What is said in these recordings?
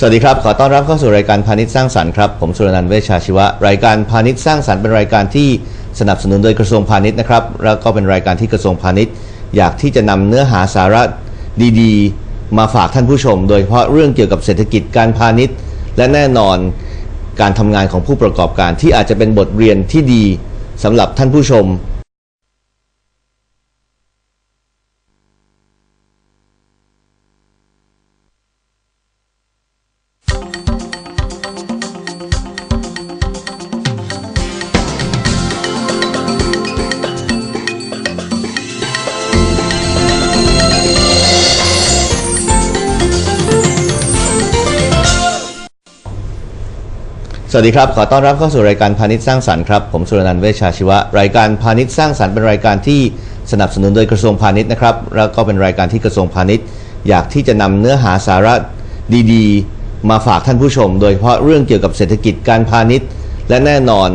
สวัสดีครับ ขอต้อนรับเข้าสู่รายการพาณิชย์สร้างสรรค์ครับ ผมสุรนันท์เวชชาชีวะ รายการพาณิชย์สร้างสรรค์เป็นรายการที่สนับสนุนโดยกระทรวงพาณิชย์นะครับ แล้วก็เป็นรายการที่กระทรวงพาณิชย์ อยากที่จะนำเนื้อหาสาระดีๆ มาฝากท่านผู้ชม โดยเฉพาะเรื่องเกี่ยวกับเศรษฐกิจการพาณิชย์ และแน่นอนการทำงานของผู้ประกอบการที่อาจจะเป็นบทเรียนที่ดีสำหรับท่านผู้ชม วัสดีครับ ขอต้อนรับเข้าสู่รายการพาณิชย์สร้างสรรค์ครับ ผมสุรนันท์เวชชาชีวะ รายการพาณิชย์สร้างสรรค์เป็นรายการที่สนับสนุนโดยกระทรวงพาณิชย์นะครับ แล้วก็เป็นรายการที่กระทรวงพาณิชย์ อยากที่จะนำเนื้อหาสาระดีๆ มาฝากท่านผู้ชม โดยเฉพาะเรื่องเกี่ยวกับเศรษฐกิจการพาณิชย์ และแน่นอน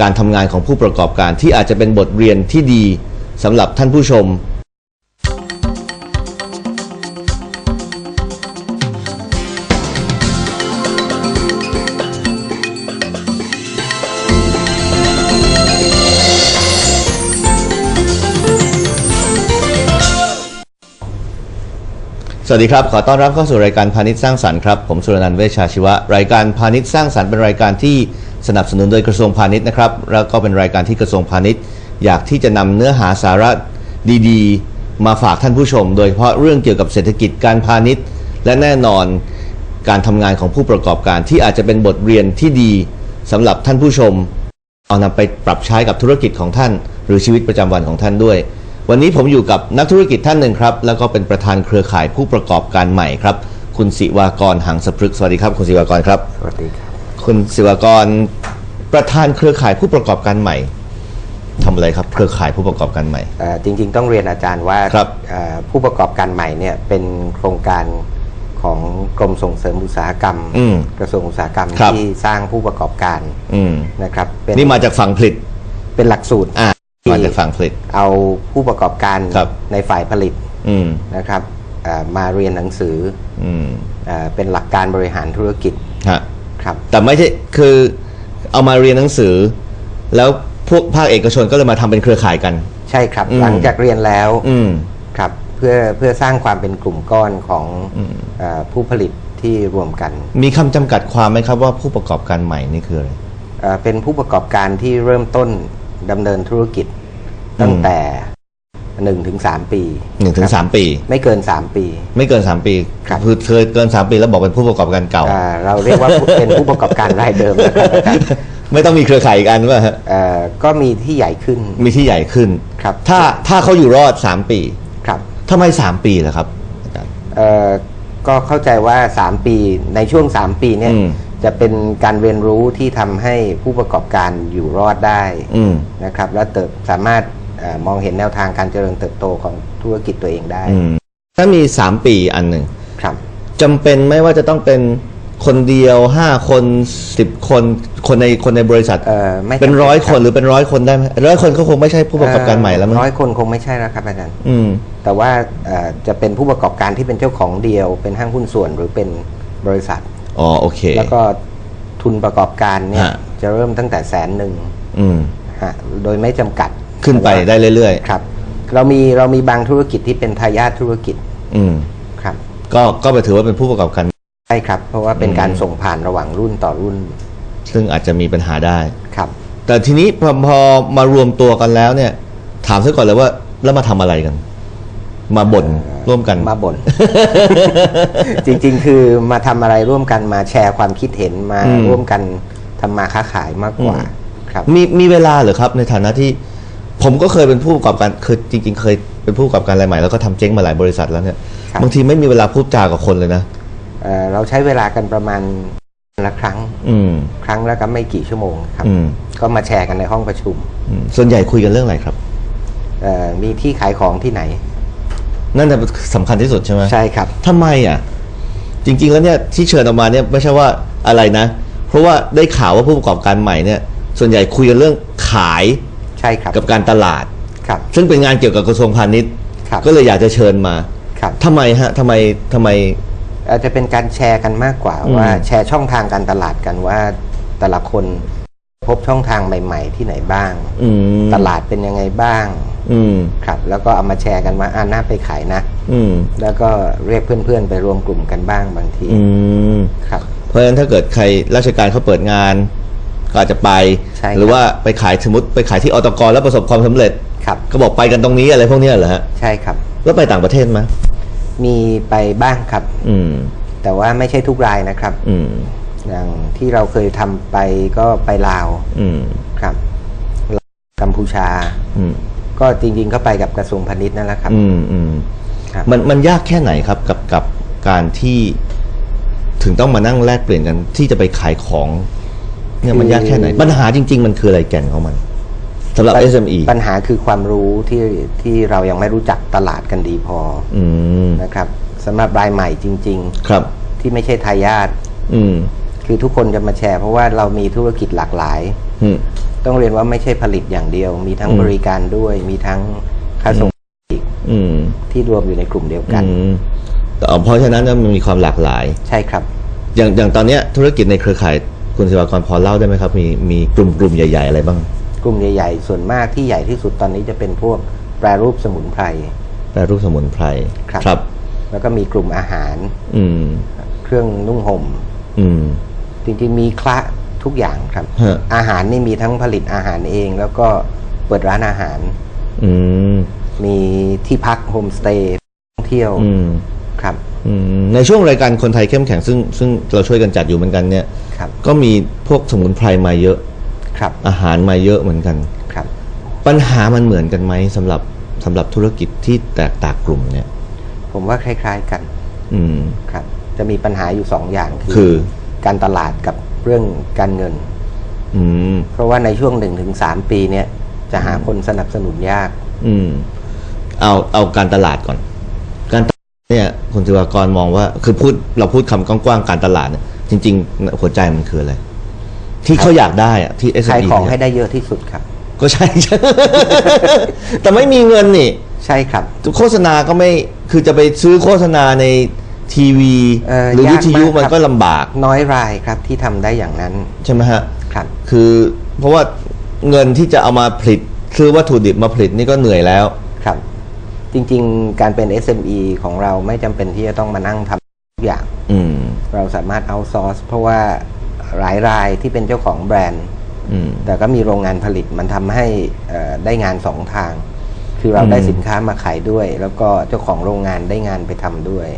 การทำงานของผู้ประกอบการที่อาจจะเป็นบทเรียนที่ดีสำหรับท่านผู้ชม สวัสดีครับ ขอต้อนรับเข้าสู่รายการพาณิชย์สร้างสรรค์ครับ ผมสุรนันท์เวชชาชีวะ รายการพาณิชย์สร้างสรรค์เป็นรายการที่สนับสนุนโดยกระทรวงพาณิชย์นะครับ แล้วก็เป็นรายการที่กระทรวงพาณิชย์ อยากที่จะนำเนื้อหาสาระดีๆ มาฝากท่านผู้ชม โดยเฉพาะเรื่องเกี่ยวกับเศรษฐกิจการพาณิชย์ และแน่นอนการทำงานของผู้ประกอบการที่อาจจะเป็นบทเรียนที่ดีสำหรับท่านผู้ชม เอานำไปปรับใช้กับธุรกิจของท่าน หรือชีวิตประจำวันของท่านด้วย วันนี้ผมอยู่กับนักธุรกิจท่านหนึ่งครับ แล้วก็เป็นประธานเครือข่ายผู้ประกอบการใหม่ครับ คุณศิวากรหังสพฤกษ์สวัสดีครับ คุณศิวากรครับ สวัสดีครับ คุณศิวากรประธานเครือข่ายผู้ประกอบการใหม่ทำอะไรครับ เครือข่ายผู้ประกอบการใหม่ เอ่อจริงๆ ต้องเรียนอาจารย์ว่าครับเอ่อผู้ประกอบการใหม่เนี่ยเป็นโครงการของกรมส่งเสริมอุตสาหกรรม อืมกระทรวงอุตสาหกรรมครับ ที่สร้างผู้ประกอบการอืมนะครับเป็นนี่มาจากฝั่งผลิต เป็นหลักสูตรอ่าที่ มาจากฝั่งผลิต เอาผู้ประกอบการครับในฝ่ายผลิตอืมนะครับเอ่อมาเรียนหนังสืออืมเอ่อเป็นหลักการบริหารธุรกิจฮะครับแต่ไม่ใช่คือเอามาเรียนหนังสือ แล้วพวกภาคเอกชนก็เลยมาทำเป็นเครือข่ายกัน ใช่ครับ อืม หลังจากเรียนแล้วอืม ครับเพื่อเพื่อสร้างความเป็นกลุ่มก้อนของอืมเอ่อผู้ผลิตที่รวมกันมีคำจำกัดความไหมครับว่าผู้ประกอบการใหม่นี่คืออะไร เอ่อเป็นผู้ประกอบการที่เริ่มต้น ดำเนินธุรกิจตั้งแต่หนึ่งถึงสามปีหนึ่งถึงสามปี ไม่เกินสามปี ไม่เกินสามปีครับคือเคยเกินสามปีแล้วบอกเป็นผู้ประกอบการเก่าอ่าเราเรียกว่าเป็นผู้ประกอบการรายเดิมนะครับอาจารย์ไม่ต้องมีเครือข่ายอีกอันว่าฮะเอ่อก็มีที่ใหญ่ขึ้น มีที่ใหญ่ขึ้นครับ ถ้าถ้าเขาอยู่รอดสามปีครับทำไมสามปีล่ะครับอาจารย์เอ่อก็เข้าใจว่า3ปีในช่วง3ปีเนี่ยอืม จะเป็นการเรียนรู้ที่ทำให้ผู้ประกอบการอยู่รอดได้อืม นะครับ และเติบสามารถเออมองเห็นแนวทางการเจริญเติบโตของธุรกิจตัวเองได้ อืม ถ้ามีสามปีอันหนึ่งครับ จำเป็นไหมว่าจะต้องเป็นคนเดียวห้าคนสิบคนคนในคนในบริษัทเอ่อไม่เป็นร้อยจำเป็นคนหรือเป็นร้อยคนได้ไหมร้อยคนก็คงไม่ใช่ผู้ประกอบการใหม่แล้วมั้งร้อยคนคงไม่ใช่แล้วครับอาจารย์ อืม แต่ว่าเอ่อจะเป็นผู้ประกอบการที่เป็นเจ้าของเดียว เป็นห้างหุ้นส่วนหรือเป็นบริษัท อ๋อโอเค แล้วก็ทุนประกอบการเนี่ย ฮะ จะเริ่มตั้งแต่แสนหนึ่งอืม ฮะโดยไม่จำกัดขึ้นไปได้เรื่อยครับ เรามีเรามีบางธุรกิจที่เป็นทายาทธุรกิจๆ อืม ครับ ก็ก็ไปถือว่าเป็นผู้ประกอบการ ใช่ครับ เพราะว่าเป็นอืมการส่งผ่านระหว่างรุ่นต่อรุ่นซึ่งอาจจะมีปัญหาได้ ครับ แต่ทีนี้พอพอมารวมตัวกันแล้วเนี่ย ถามซะก่อนเลยว่าแล้วมาทำอะไรกัน มาบ่นร่วมกันมาบ่น จริงๆ คือมาทำอะไรร่วมกันมาแชร์ความคิดเห็นมาอืม ร่วมกันทำมาค้าขายมากกว่าอืมครับ มีมีเวลาเหรือครับในฐานะที่ ผมก็เคยเป็นผู้ประกอบการคือจริง ๆ เคยเป็นผู้ประกอบการรายใหม่แล้วก็ทำเจ๊งมาหลายบริษัทแล้วเนี่ยครับ บางทีไม่มีเวลาพูดจากับคนเลยนะเอ่อเราใช้เวลากันประมาณละครั้ง อืม ครั้งแล้วก็ไม่กี่ชั่วโมงครับ อืม ก็มาแชร์กันในห้องประชุมอืมส่วนใหญ่คุยกันเรื่องอะไรครับ เอ่อมีที่ขายของที่ไหน นั่นแหละสำคัญที่สุดใช่ไหมใช่ครับทำไมอะ จริง ๆ แล้วเนี่ยที่เชิญออกมาเนี่ยไม่ใช่ว่าอะไรนะ เพราะว่าได้ข่าวว่าผู้ประกอบการใหม่เนี่ย ส่วนใหญ่คุยกันเรื่องขายใช่ครับกับการตลาด ครับ ซึ่งเป็นงานเกี่ยวกับกระทรวงพาณิชย์ ครับก็เลยอยากจะเชิญมาครับ ทำไมฮะทำไมทำไม อาจจะเป็นการแชร์กันมากกว่าอืม ว่าแชร์ช่องทางการตลาดกันว่าแต่ละคนพบช่องทางใหม่ ๆ ที่ไหนบ้าง อืม ตลาดเป็นยังไงบ้าง อืมครับ แล้วก็เอามาแชร์กันว่าอ่าน่าไปขายนะ อืมแล้วก็เรียกเพื่อนๆ ไปรวมกลุ่มกันบ้างบางทีอืมครับ เพราะฉะนั้นถ้าเกิดใครราชการเขาเปิดงานก็อาจจะไป ใช่ครับ หรือว่าไปขายสมมติไปขายที่อตกแล้วประสบความสำเร็จครับก็บอกไปกันตรงนี้อะไรพวกเนี้ยเหรอฮะใช่ครับ แล้วไปต่างประเทศไหมมีไปบ้างครับ อืม แต่ว่าไม่ใช่ทุกรายนะครับ อืม อย่างที่เราเคยทำไปก็ไปลาวอืม ครับลาวกัมพูชา อืม ก็จริงๆก็ไปกับกระทรวงพาณิชย์นั่นแหละครับ อืมอืมครับ มันมันยากแค่ไหนครับกับกับการที่ถึงต้องมานั่งแลกเปลี่ยนกันที่จะไปขายของเนี่ยมันยากแค่ไหน ปัญหาจริง ๆ มันคืออะไรแก่นของมันสำหรับ SME ปัญหาคือความรู้ที่ที่เรายังไม่รู้จักตลาดกันดีพออืม นะครับสำหรับรายใหม่จริง ครับ ๆ ที่ไม่ใช่ทายาทอืม คือทุกคนจะมาแชร์เพราะว่าเรามีธุรกิจหลากหลาย อืม ต้องเรียนว่าไม่ใช่ผลิตอย่างเดียว มีทั้งอืมบริการด้วย มีทั้งค่าส่งอีกอืมที่รวมอยู่ในกลุ่มเดียวกันอืมแต่เพราะฉะนั้นเนี่ยมันมีความหลากหลาย ใช่ครับ อย่างอย่างตอนเนี้ยธุรกิจในเครือข่ายคุณศิวากรพอเล่าได้ไหมครับ มีมีกลุ่มกลุ่มใหญ่ ๆ อะไรบ้าง กลุ่มใหญ่ ๆ ส่วนมากที่ใหญ่ที่สุดตอนนี้จะเป็นพวกแปรรูปสมุนไพรแปรรูปสมุนไพรครับครับแล้วก็มีกลุ่มอาหาร อืมเครื่องนุ่งห่ม อืมจริงๆมีคละ ทุกอย่างครับฮะอาหารนี่มีทั้งผลิตอาหารเอง แล้วก็เปิดร้านอาหารอืมมีที่พักโฮมสเตย์ท่องเที่ยวอืมครับอืมในช่วงรายการคนไทยเข้มแข็งซึ่งซึ่งเราช่วยกันจัดอยู่เหมือนกันเนี่ยครับก็มีพวกสมุนไพรมาเยอะครับ อาหารมาเยอะเหมือนกันครับ ปัญหามันเหมือนกันไหมสำหรับสำหรับธุรกิจที่แตกต่างกลุ่มเนี่ย ผมว่าคล้าย ๆกัน อืมครับ จะมีปัญหาอยู่สองอย่างคือ การตลาดกับ เรื่องการเงิน อืม เพราะว่าในช่วงหนึ่งถึงสามปีเนี่ย จะหาคนสนับสนุนยาก อืม เอาเอาการตลาดก่อน การตลาดเนี่ยคุณศิวากรมองว่า คือพูดเราพูดคำกว้างๆการตลาดเนี่ยจริง ๆ หัวใจมันคืออะไร ที่เขาอยากได้อะที่ขาย SME ของให้ได้เยอะที่สุดครับ ก็ใช่ใช่ แต่ไม่มีเงินนี่ ใช่ครับโฆษณาก็ไม่คือจะไปซื้อโฆษณาใน ทีวี เอ่อหรือยากวิทยุมากมันครับก็ลำบากน้อยรายครับที่ทำได้อย่างนั้นใช่ไหมฮะ ครับ คือเพราะว่าเงินที่จะเอามาผลิตซื้อวัตถุดิบมาผลิตนี่ก็เหนื่อยแล้ว ครับ จริงๆ การเป็น SME ของเราไม่จำเป็นที่จะต้องมานั่งทำทุกอย่าง อืม เราสามารถเอาซอร์สเพราะว่าหลายรายที่เป็นเจ้าของแบรนด์ อืม แต่ก็มีโรงงานผลิตมันทำให้เอ่อได้งานสองทาง คือเราอืมได้สินค้ามาขายด้วย แล้วก็เจ้าของโรงงานได้งานไปทำด้วย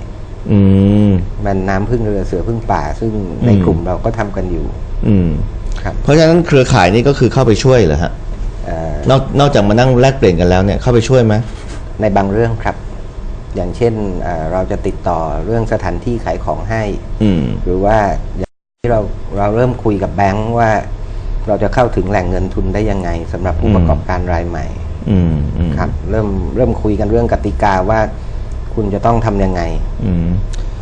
อืมมันน้ำพึ่งเรือเสือพึ่งป่า ซึ่งในอืมกลุ่มเราก็ทำกันอยู่ อืมครับ เพราะฉะนั้นเครือข่ายนี่ก็คือเข้าไปช่วยเหรอฮะเอ่อนอกนอกจากมานั่งแลกเปลี่ยนกันแล้วเนี่ยเข้าไปช่วยไหมในบางเรื่องครับ อย่างเช่นเอ่อเราจะติดต่อเรื่องสถานที่ขายของให้ อืม หรือว่าอย่างที่เราเราเริ่มคุยกับแบงค์ว่า เราจะเข้าถึงแหล่งเงินทุนได้ยังไงสำหรับผู้อืมประกอบการรายใหม่ อืมอืม ครับเริ่มเริ่มคุยกันเรื่องกติกาว่า คุณจะต้องทำยังไง อืม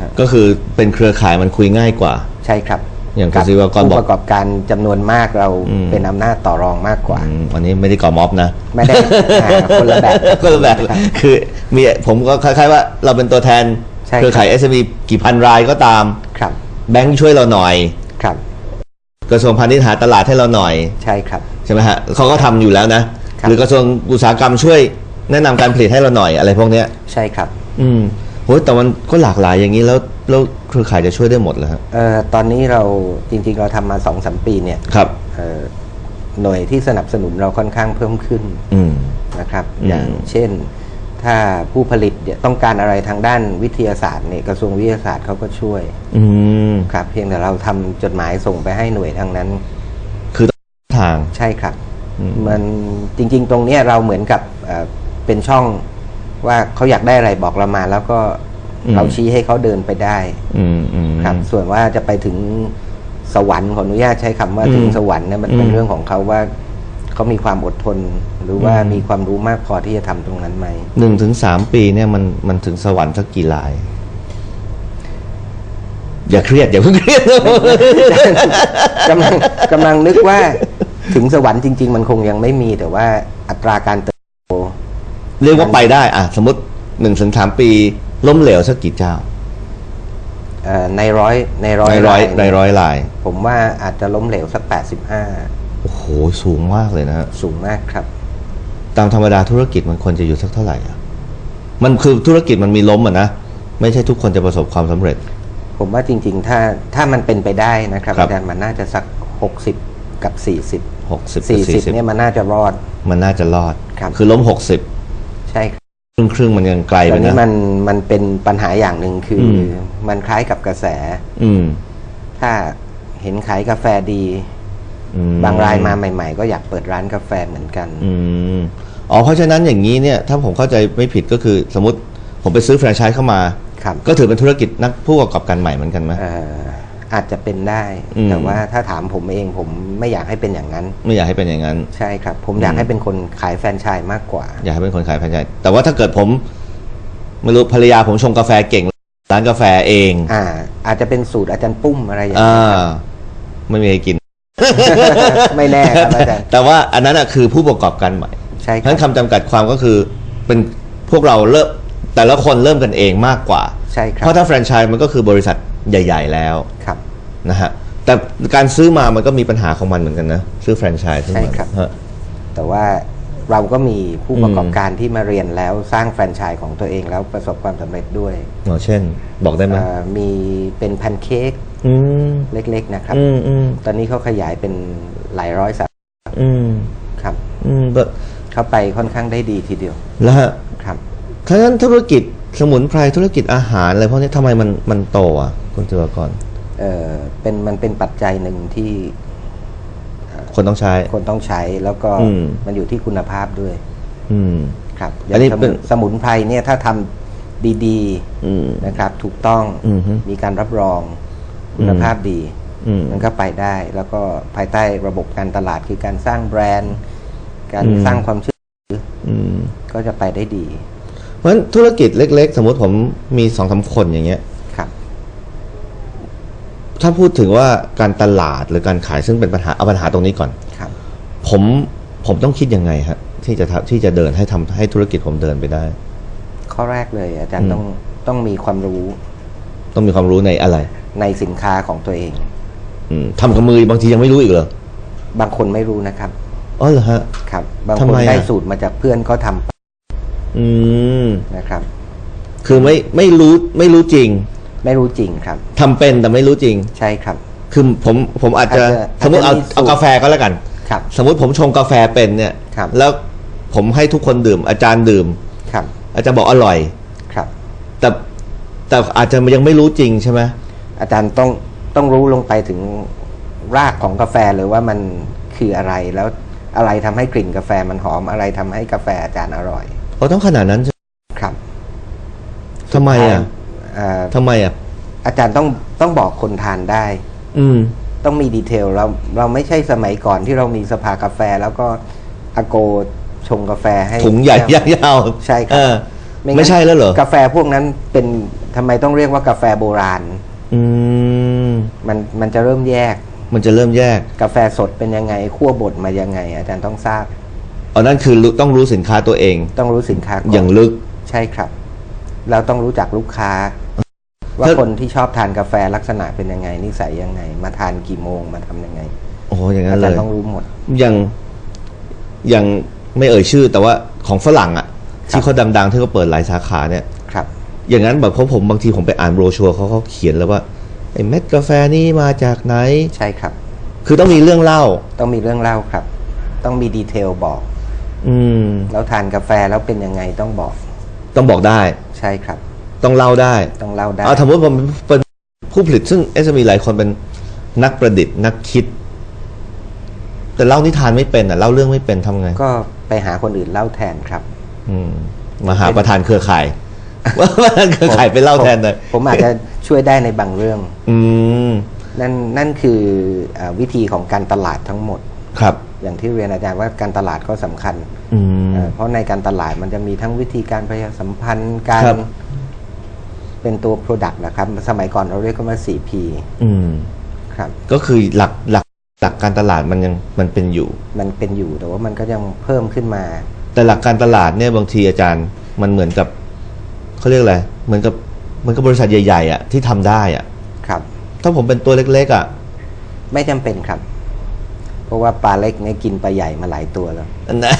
ครับก็คือเป็นเครือข่ายมันคุยง่ายกว่า ใช่ครับอย่างกับกสิกรบอกผู้ประกอบการจำนวนมากเราอืม เป็นอำนาจต่อรองมากกว่า อืมอันนี้ไม่ได้ก่อม็อบนะ ไม่ได้ อ่าคนละแบบ คนละแบบคือมีผมก็คล้ายๆว่าเราเป็นตัวแทนใช่ครับ เครือข่าย SME กี่พันรายก็ตาม ครับแบงค์ช่วยเราหน่อย ครับกระทรวงพาณิชย์หาตลาดให้เราหน่อย ใช่ครับ ใช่ไหมฮะเขาก็ทำอยู่แล้วนะ ครับ หรือกระทรวงอุตสาหกรรมช่วยแนะนำการผลิตให้เราหน่อยอะไรพวกเนี้ย ใช่ครับ อืมโหแต่มันก็หลากหลายอย่างนี้แล้วแล้วเครือข่ายจะช่วยได้หมดเหรอฮะเอ่อตอนนี้เราจริงๆเราทำมาสองสามปีเนี่ยครับเอ่อหน่วยที่สนับสนุนเราค่อนข้างเพิ่มขึ้นอืม นะครับ อืม อย่างเช่น ถ้าผู้ผลิตเนี่ยต้องการอะไรทางด้านวิทยาศาสตร์เนี่ยกระทรวงวิทยาศาสตร์เขาก็ช่วยอืมครับ เพียงแต่เราทำจดหมายส่งไปให้หน่วยทางนั้น คือทาง ใช่ครับอืมมันจริงๆ ตรงเนี้ยเราเหมือนกับเอ่อเป็นช่อง ว่าเขาอยากได้อะไรบอกเรามา แล้วก็เราชี้ให้เขาเดินไปได้อืมอืมครับ ส่วนว่าจะไปถึงสวรรค์ขออนุญาตใช้คำว่าอืมถึงสวรรค์เนี่ยมันเป็นอืมเรื่องของเขาว่าเขามีความอดทน หรือว่าอืมมีความรู้มากพอที่จะทำตรงนั้นไหมหนึ่งถึงสามปีเนี่ยมันมันถึงสวรรค์สักกี่ลาย อย่าเครียดอย่าเพิ่งเครียดกำลังกำลังนึกว่าถึงสวรรค์จริง ๆ มันคงยังไม่มีแต่ว่าอัตราการเติบโต เรียกว่าไปได้อะสมมติหนึ่งถึงสามปีล้มเหลวสักกี่เจ้าเอ่อในร้อยในร้อยในร้อยลาในร้อยลาย ผมว่าอาจจะล้มเหลวสักโอ้โห สูงมากเลยนะฮะ85สูงมากครับ ตามธรรมดาธุรกิจมันควรจะอยู่สักเท่าไหร่อะมันคือธุรกิจมันมีล้มอะนะ ไม่ใช่ทุกคนจะประสบความสำเร็จ ผมว่าจริง ๆ ถ้าถ้ามันเป็นไปได้นะครับครับอาจารย์มันน่าจะสัก 60 กับ 40 60กับ40เนี่ยมันน่าจะรอด มันน่าจะรอดครับคือล้มใช่ครับ60ครึ่งครึ่งๆมันยังไกลตไปอนนี้นะ มันมันเป็นปัญหาอย่างหนึ่งคืออม มันคล้ายกับกระแส อืมถ้าเห็นขายกาแฟดี อืมบางรายมาใหม่ ๆ ก็อยากเปิดร้านกาแฟเหมือนกัน อืมอ๋อเพราะฉะนั้นอย่างนี้เนี่ยถ้าผมเข้าใจไม่ผิดก็คือสมมติผมไปซื้อแฟรนไชส์เข้ามา ครับก็ถือเป็นธุรกิจนักผู้ประกอบการใหม่เหมือนกันไหมเอ่อ อาจจะเป็นได้ อืม แต่ว่าถ้าถามผมเองผมไม่อยากให้เป็นอย่างนั้น ไม่อยากให้เป็นอย่างนั้น ใช่ครับ ผมอยากให้เป็นคนขายแฟรนไชส์มากกว่า อยากให้เป็นคนขายแฟรนไชส์แต่ว่าถ้าเกิดผมไม่รู้ภรรยาผมชงกาแฟเก่ง ร้านกาแฟเองอ่า อาจจะเป็นสูตรอาจารย์ปุ้มอะไรอย่างอ่านี้ยครับไม่มีใครกิน ไม่แน่ครับอาจารย์แต่ว่าอันนั้นอะคือผู้ประกอบการใหม่ ใช่เพคราะรัฉะนั้นคำจำกัดความก็คือเป็นพวกเราเริ่มแต่ละคนเริ่มกันเองมากกว่า ใช่ครัเพราะถ้าแฟรนไชส์มันก็คือบริษัทใหญ่ ๆ แล้ว ครับ นะฮะแต่การซื้อมามันก็มีปัญหาของมันเหมือนกันนะ ซื้อแฟรนไชส์ซื้อมาใช่ครับ ฮะ แต่ว่าเราก็มีผู้ประกอบอืมการที่มาเรียนแล้วสร้างแฟรนไชส์ของตัวเองแล้วประสบความสำเร็จด้วยอ๋อเช่น บอกได้ไหมเอ่อมีเป็นแพนเค้กอืม เล็กๆนะครับ อืมอืมตอนนี้เขาขยายเป็นหลายร้อยสาขาอืมครับ อืมก็เข้าไปค่อนข้างได้ดีทีเดียวแล้วฮะครับ ถ้างั้นธุรกิจสมุนไพรธุรกิจอาหารอะไรพวกนี้ทำไมมันมันโตอะ คุณจุลกร เออเป็นมันเป็นปัจจัยหนึ่งที่คนต้องใช้ คนต้องใช้แล้วก็อืมมันอยู่ที่คุณภาพด้วย อืมครับอันนี้ย่างสเป็มุนนสมุนไพรเนี่ยถ้าทำดีอืมๆนะครับ ถูกต้องอืมฮึมีการรับรองคุณภาพดีอืมมันก็ไปได้ แล้วก็ภายใต้ระบบการตลาดคือการสร้างแบรนด์ การอืมสร้างความเชื่ออืมก็จะไปได้ดี เพราะฉะนั้นธุรกิจเล็ก ๆ สมมติผมมีสองสามคนอย่างเงี้ยครับ ถ้าพูดถึงว่าการตลาดหรือการขายซึ่งเป็นปัญหาเอาปัญหาตรงนี้ก่อนครับ ผมผมต้องคิดยังไงฮะที่จะทำที่จะเดินให้ทำให้ธุรกิจผมเดินไปได้ ข้อแรกเลยอาจารย์อืมต้องต้องมีความรู้ ต้องมีความรู้ในอะไร ในสินค้าของตัวเองอืมทำกับมือบางทียังไม่รู้อีกเหรอบางคนไม่รู้นะครับอ๋อเหรอฮะครับ บางทำคนไมอะได้สูตรมาจากเพื่อนเขาทำอืมนะครับ คือไม่ไม่รู้ไม่รู้จริง ไม่รู้จริงครับทำเป็นแต่ไม่รู้จริง ใช่ครับ คือผมผมอาจจะอาจจะสมมติเอาอาจจะมีสูตร เอากาแฟก็แล้วกัน ครับ สมมติผมชงกาแฟเป็นเนี่ย ครับ แล้วผมให้ทุกคนดื่ม อาจารย์ดื่ม ครับอาจารย์บอกอร่อย ครับ แต่แต่อาจจะยังไม่รู้จริงใช่ไหมอาจารย์ต้องต้องรู้ลงไปถึงรากของกาแฟเลยว่ามันคืออะไรแล้วอะไรทำให้กลิ่นกาแฟมันหอมอะไรทำให้กาแฟอาจารย์อร่อย เราต้องขนาดนั้นใช่ไหมครับทำไมอะเอ่อทำไมอะ อาจารย์ต้องต้องบอกคนทานได้ อืม ต้องมีดีเทลเราเราไม่ใช่สมัยก่อนที่เรามีสภากาแฟ แล้วก็อาโกชงกาแฟให้ถุงใหญ่แก้วยาวๆใช่ครับเอองั้นไม่ใช่แล้วเหรอ กาแฟพวกนั้นเป็นทำไมต้องเรียกว่ากาแฟโบราณ อืม มันมันจะเริ่มแยก มันจะเริ่มแยกกาแฟสดเป็นยังไงคั่วบดมายังไง อาจารย์ต้องทราบอ๋อนั่นคือรู้ต้องรู้สินค้าตัวเอง ต้องรู้สินค้าก่อนอย่างลึก ใช่ครับ เราต้องรู้จักลูกค้า ว่าถ้าคนที่ชอบทานกาแฟลักษณะเป็นยังไงนิสัยยังไง มาทานกี่โมงมาทำยังไง โอ้โหอย่างนั้อานเลจารยย์ต้องรู้หมดอย่างอย่างไม่เอ่ยชื่อ แต่ว่าของฝรั่งอะที่เขาดัง ๆ ที่เขาเปิดหลายสาขาเนี่ยครับ อย่างนั้นแบบเพราะผมบางทีผมไปอ่านโบรชัวร์เขาเขาเขียนแล้วว่าไอ้เม็ดกาแฟนี่มาจากไหนใช่ครับ คือต้องมีเรื่องเล่า ต้องมีเรื่องเล่าครับ ต้องมีดีเทลบอก อืมแล้วทานกาแฟแล้วเป็นยังไงต้องบอก ต้องบอกได้ ใช่ครับ ต้องเล่าได้ต้องเล่าได้เอาสมมติผมเป็นผู้ผลิตซึ่งเอสมีหลายคนเป็นนักประดิษฐ์นักคิด แต่เล่านิทานไม่เป็นอะเล่าเรื่องไม่เป็นทำไง ก็ไปหาคนอื่นเล่าแทนครับ อืมมาหาประธานเครือข่ายว่าประธานเครือข่ายไปเล่าแทนเลยผมผมอาจจะช่วยได้ในบางเรื่อง อืมนั่นนั่นคือเออวิธีของการตลาดทั้งหมดครับ อย่างที่เรียนอาจารย์ว่าการตลาดก็สำคัญอืมเอ่อเพราะในการตลาดมันจะมีทั้งวิธีการประชาสัมพันธ์การครับ เป็นตัว Product นะครับ สมัยก่อนเราเรียกกันว่า 4P อืม ครับ ก็คือหลักหลักหลักการตลาดมันยังมันเป็นอยู่ มันเป็นอยู่แต่ว่ามันก็ยังเพิ่มขึ้นมา แต่หลักการตลาดเนี่ยบางทีอาจารย์มันเหมือนกับเขาเรียกอะไรเหมือนกับเหมือนกับบริษัทใหญ่ๆอะที่ทำได้อะถ้าผมเป็นตัวเล็กๆอะ ไม่จำเป็นครับ เพราะว่าปลาเล็กเนี่ยกินปลาใหญ่มาหลายตัวแล้วนะ